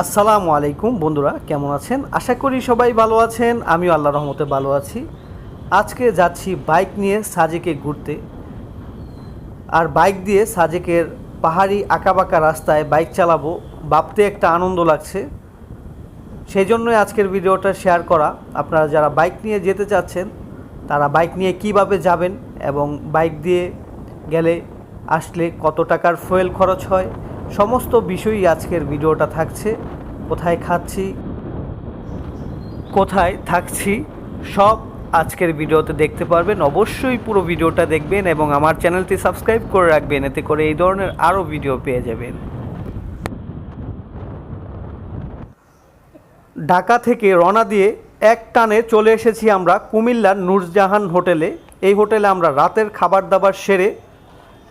আসসালামু আলাইকুম বন্ধুরা, কেমন আছেন? আশা করি সবাই ভালো আছেন, আমিও আল্লাহ রহমতে ভালো আছি। আজকে যাচ্ছি বাইক নিয়ে সাজেকে ঘুরতে। আর বাইক দিয়ে সাজেকের পাহাড়ি আঁকাবাঁকা রাস্তায় বাইক চালাবো ভাবতে একটা আনন্দ লাগছে। সেই জন্যই আজকের ভিডিওটা শেয়ার করা। আপনারা যারা বাইক নিয়ে যেতে চাচ্ছেন, তারা বাইক নিয়ে কীভাবে যাবেন এবং বাইক দিয়ে গেলে আসলে কত টাকার ফুয়েল খরচ হয় সমস্ত বিষয়ই আজকের ভিডিওটা থাকছে। কোথায় খাচ্ছি? কোথায় থাকছি? সব আজকের ভিডিওতে দেখতে পারবেন। অবশ্যই পুরো ভিডিওটা দেখবেন এবং আমার চ্যানেলটি সাবস্ক্রাইব করে রাখবেন। এতে করে এই ধরনের আরও ভিডিও পেয়ে যাবেন। ঢাকা থেকে রওনা দিয়ে এক টানে চলে এসেছি আমরা কুমিল্লার নূরজাহান হোটেলে। এই হোটেলে আমরা রাতের খাবার দাবার সেরে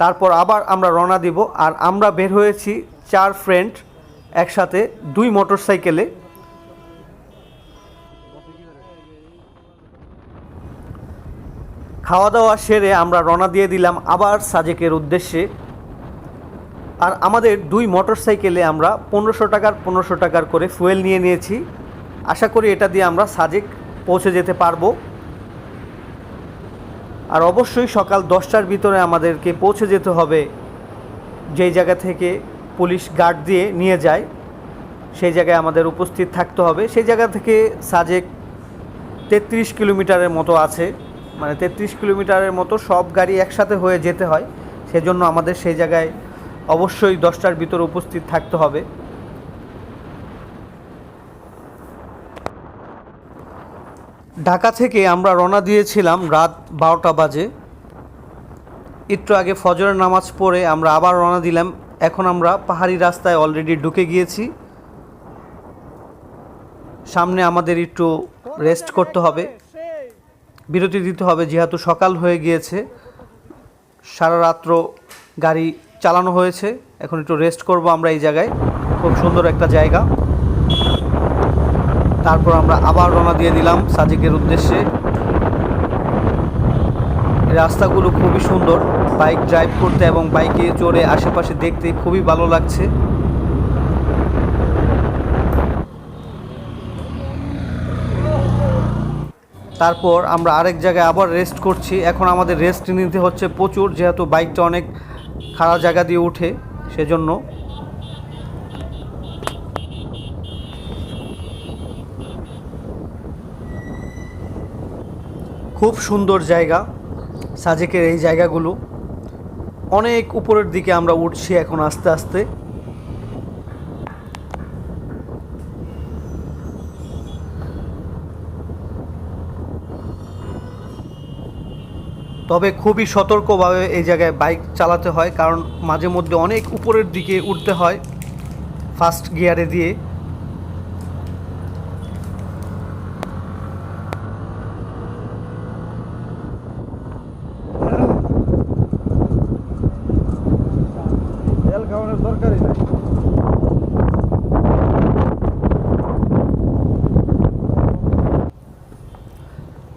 তারপর আবার আমরা রওনা দিব আর আমরা বের হয়েছি চার ফ্রেন্ড একসাথে দুই মোটর সাইকেলে খাওয়া দাওয়া সেরে আমরা রওনা দিয়ে দিলাম আবার সাজেকের উদ্দেশ্যে। আর আমাদের দুই মোটর সাইকেলে আমরা পনেরোশো টাকার পনেরোশো টাকার করে ফুয়েল নিয়ে নিয়েছি। আশা করি এটা দিয়ে আমরা সাজেক পৌঁছে যেতে পারব। আর অবশ্যই সকাল দশটার ভিতরে আমাদেরকে পৌঁছে যেতে হবে। যেই জায়গা থেকে পুলিশ গার্ড দিয়ে নিয়ে যায়, সেই জায়গায় আমাদের উপস্থিত থাকতে হবে। সেই জায়গা থেকে সাজেক তেত্রিশ কিলোমিটারের মতো আছে। মানে তেত্রিশ কিলোমিটারের মতো সব গাড়ি একসাথে হয়ে যেতে হয়। সেজন্য আমাদের সেই জায়গায় অবশ্যই দশটার ভিতরে উপস্থিত থাকতে হবে। ঢাকা থেকে আমরা রওনা দিয়েছিলাম রাত বারোটা বাজে। একটু আগে ফজরের নামাজ পড়ে আমরা আবার রওনা দিলাম। এখন আমরা পাহাড়ি রাস্তায় অলরেডি ঢুকে গিয়েছি। সামনে আমাদের একটু রেস্ট করতে হবে। বিরতি দিতে হবে, যেহেতু সকাল হয়ে গিয়েছে। সারা রাত্র গাড়ি চালানো হয়েছে। এখন একটু রেস্ট করব আমরা এই জায়গায়। খুব সুন্দর একটা জায়গা। তারপর আমরা আবার রওনা দিয়ে দিলাম সাজেকের উদ্দেশ্যে। রাস্তাগুলো খুবই সুন্দর, বাইক ড্রাইভ করতে এবং বাইকে চড়ে আশেপাশে দেখতে খুবই ভালো লাগছে। তারপর আমরা আরেক জায়গায় আবার রেস্ট করছি। এখন আমাদের রেস্ট নিতে হচ্ছে প্রচুর, যেহেতু বাইকটা অনেক খারাপ জায়গা দিয়ে উঠে, সেজন্য। খুব সুন্দর জায়গা, সাজেকের এই জায়গাগুলো। অনেক উপরের দিকে আমরা উঠছি এখন আস্তে আস্তে। তবে খুবই সতর্কভাবে এই জায়গায় বাইক চালাতে হয়, কারণ মাঝে মধ্যে অনেক উপরের দিকে উঠতে হয়, ফার্স্ট গিয়ারে দিয়ে।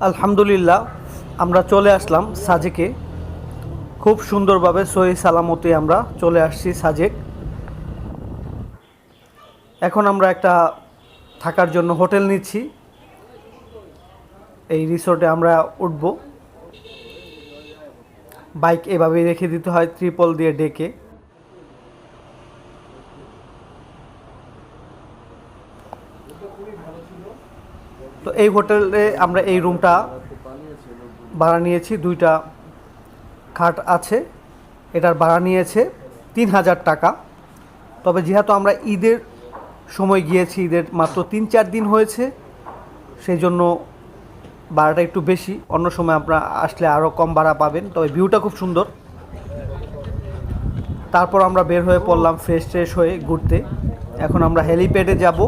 আলহামদুলিল্লাহ, আমরা চলে আসলাম সাজেকে। খুব সুন্দরভাবে সহি সালামতে আমরা চলে আসছি সাজেক। এখন আমরা একটা থাকার জন্য হোটেল নিচ্ছি। এই রিসোর্টে আমরা উঠব। বাইক এভাবেই রেখে দিতে হয়, ত্রিপল দিয়ে ডেকে। তো এই হোটেলে আমরা এই রুমটা ভাড়া নিয়েছি, দুইটা খাট আছে। এটার ভাড়া নিয়েছে তিন হাজার টাকা। তবে যেহেতু আমরা ঈদের সময় গিয়েছি, ঈদের মাত্র তিন চার দিন হয়েছে, সেই জন্য ভাড়াটা একটু বেশি। অন্য সময় আপনারা আসলে আরও কম ভাড়া পাবেন, তবে ভিউটা খুব সুন্দর। তারপর আমরা বের হয়ে পড়লাম ফ্রেশ ট্রেশ হয়ে ঘুরতে। এখন আমরা হেলিপ্যাডে যাব।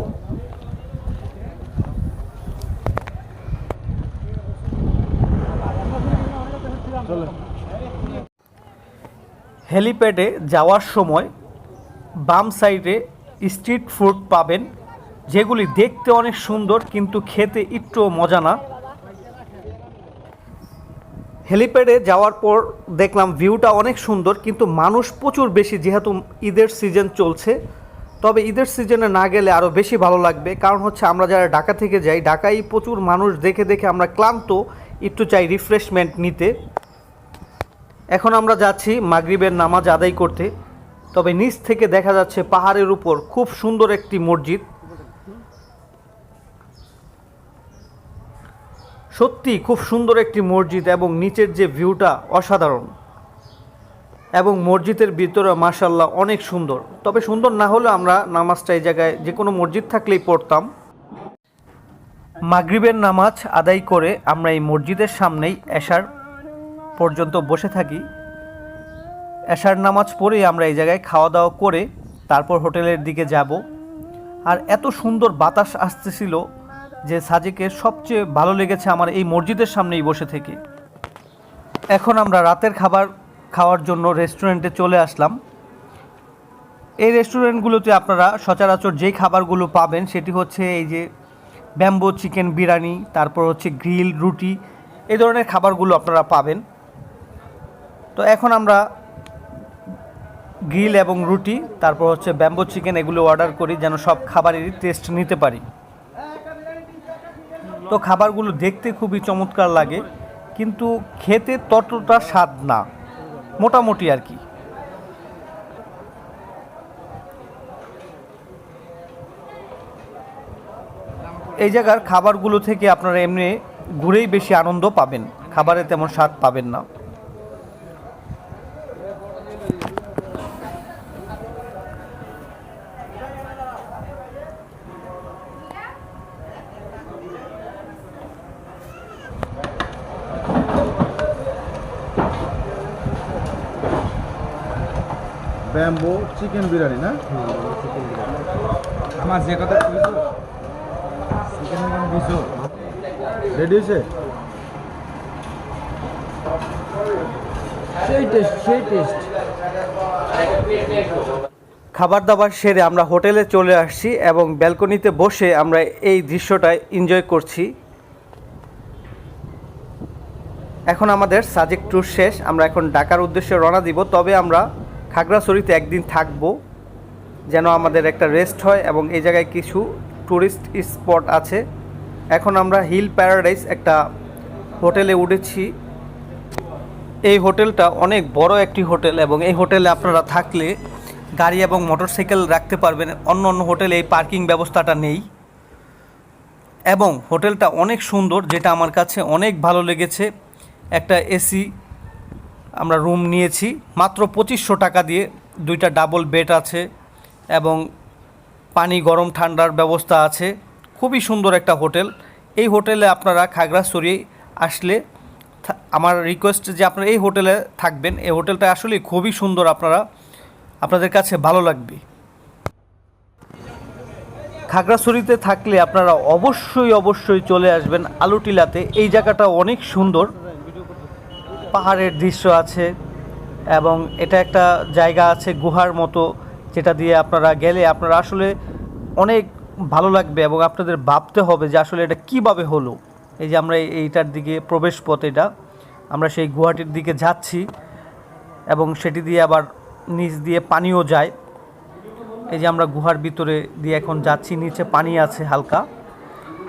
হেলিপ্যাডে যাওয়ার সময় বাম সাইডে স্ট্রিট ফুড পাবেন, যেগুলি দেখতে অনেক সুন্দর কিন্তু খেতে একটু মজা না। হেলিপ্যাডে যাওয়ার পর দেখলাম ভিউটা অনেক সুন্দর কিন্তু মানুষ প্রচুর বেশি যেহেতু ঈদের সিজন চলছে। তবে ঈদের সিজনে না গেলে আরও বেশি ভালো লাগবে। কারণ হচ্ছে আমরা যারা ঢাকা থেকে যাই, ঢাকায় প্রচুর মানুষ দেখে দেখে আমরা ক্লান্ত, একটু চাই রিফ্রেশমেন্ট নিতে। এখন আমরা যাচ্ছি মাগরিবের নামাজ আদায় করতে। তবে নিচ থেকে দেখা যাচ্ছে পাহাড়ের উপর খুব সুন্দর একটি মসজিদ। সত্যি খুব সুন্দর একটি মসজিদ এবং নিচের যে ভিউটা অসাধারণ। এবং মসজিদের ভিতরে মার্শাল্লাহ অনেক সুন্দর। তবে সুন্দর না হলে আমরা নামাজটা এই জায়গায় যে কোনো মসজিদ থাকলেই পড়তাম। মাগরিবের নামাজ আদায় করে আমরা এই মসজিদের সামনেই এশার পর্যন্ত বসে থাকি। এশার নামাজ পড়ে আমরা এই জায়গায় খাওয়া দাওয়া করে তারপর হোটেলের দিকে যাব। আর এত সুন্দর বাতাস আসতেছিল যে সাজেকের সবচেয়ে ভালো লেগেছে আমার এই মসজিদের সামনেই বসে থেকে। এখন আমরা রাতের খাবার খাওয়ার জন্য রেস্টুরেন্টে চলে আসলাম। এই রেস্টুরেন্টগুলোতে আপনারা সচরাচর যেই খাবারগুলো পাবেন সেটি হচ্ছে এই যে ব্যাম্বো চিকেন বিরিয়ানি, তারপর হচ্ছে গ্রিল রুটি, এই ধরনের খাবারগুলো আপনারা পাবেন। তো এখন আমরা গ্রিল এবং রুটি, তারপর হচ্ছে ব্যাম্বো চিকেন এগুলো অর্ডার করি যেন সব খাবারেরই টেস্ট নিতে পারি। তো খাবারগুলো দেখতে খুবই চমৎকার লাগে, কিন্তু খেতে ততটা স্বাদ না, মোটামুটি আর কি। এই জায়গার খাবারগুলো থেকে আপনারা এমনি ঘুরেই বেশি আনন্দ পাবেন, খাবারে তেমন স্বাদ পাবেন না। ব্যাম্বো চিকেন বিরিয়ানি না? আমার যে কথা চিকেন বিরিয়ানি দিছো। রেডি হয়েছে? সেই টেস্ট সেই টেস্ট খাবার দাবার সেরে আমরা হোটেলে চলে আসছি এবং ব্যালকনিতে বসে আমরা এই দৃশ্যটা এনজয় করছি। এখন আমাদের সাজেক ট্যুর শেষ আমরা এখন ঢাকার উদ্দেশ্যে রওনা দিব। তবে আমরা খাগড়াছড়িতে একদিন থাকব, যেন আমাদের একটা রেস্ট হয় এবং এই জায়গায় কিছু টুরিস্ট স্পট আছে। এখন আমরা হিল প্যারাডাইস একটা হোটেলে উঠেছি। এই হোটেলটা অনেক বড় একটি হোটেল এবং এই হোটেলে আপনারা থাকলে গাড়ি এবং মোটরসাইকেল রাখতে পারবেন। অন্য অন্য হোটেলে এই পার্কিং ব্যবস্থাটা নেই। এবং হোটেলটা অনেক সুন্দর, যেটা আমার কাছে অনেক ভালো লেগেছে। একটা এসি আমরা রুম নিয়েছি। মাত্র পঁচিশশো টাকা দিয়ে দুইটা ডাবল বেড আছে এবং পানি গরম ঠান্ডার ব্যবস্থা আছে। খুবই সুন্দর একটা হোটেল। এই হোটেলে আপনারা খাগড়াছড়ি আসলে আমার রিকোয়েস্ট যে আপনারা এই হোটেলে থাকবেন, এই হোটেলটা আসলে খুবই সুন্দর আপনারা, আপনাদের কাছে ভালো লাগবে। খাগড়াছড়িতে থাকলে আপনারা অবশ্যই অবশ্যই চলে আসবেন আলুটিলাতে। এই জায়গাটা অনেক সুন্দর। পাহাড়ের দৃশ্য আছে এবং এটা একটা জায়গা আছে গুহার মতো, যেটা দিয়ে আপনারা গেলে আপনারা আসলে অনেক ভালো লাগবে এবং আপনাদের ভাবতে হবে যে আসলে এটা কীভাবে হলো। এই যে আমরা এই- এইটার দিকে প্রবেশ পথ এটা, আমরা সেই গুহাটির দিকে যাচ্ছি এবং সেটি দিয়ে আবার নিচ দিয়ে পানিও যায়। এই যে আমরা গুহার ভিতরে দিয়ে এখন যাচ্ছি, নিচে পানি আছে হালকা।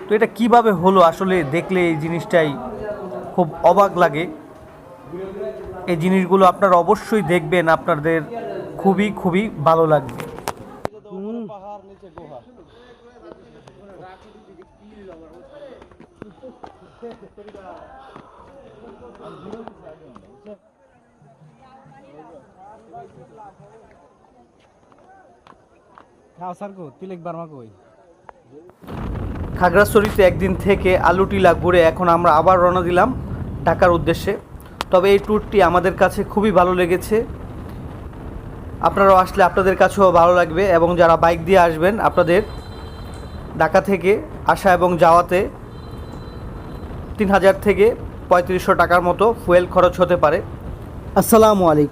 তো এটা কীভাবে হলো? আসলে দেখলে এই জিনিসটাই খুব অবাক লাগে। এই জিনিসগুলো আপনারা অবশ্যই দেখবেন আপনাদের খুবই খুবই ভালো লাগবে। খাগড়াছড়িতে একদিন থেকে আলুটিলা ঘুরে এখন আমরা আবার রওনা দিলাম ঢাকার উদ্দেশ্যে। তবে এই ট্যুরটি আমাদের কাছে খুবই ভালো লেগেছে। আপনারাও আসলে আপনাদের কাছেও ভালো লাগবে এবং যারা বাইক দিয়ে আসবেন, আপনাদের ঢাকা থেকে আসা এবং যাওয়াতে তিন হাজার থেকে পঁয়ত্রিশশো টাকার মতো ফুয়েল খরচ হতে পারে। আসসালামু আলাইকুম।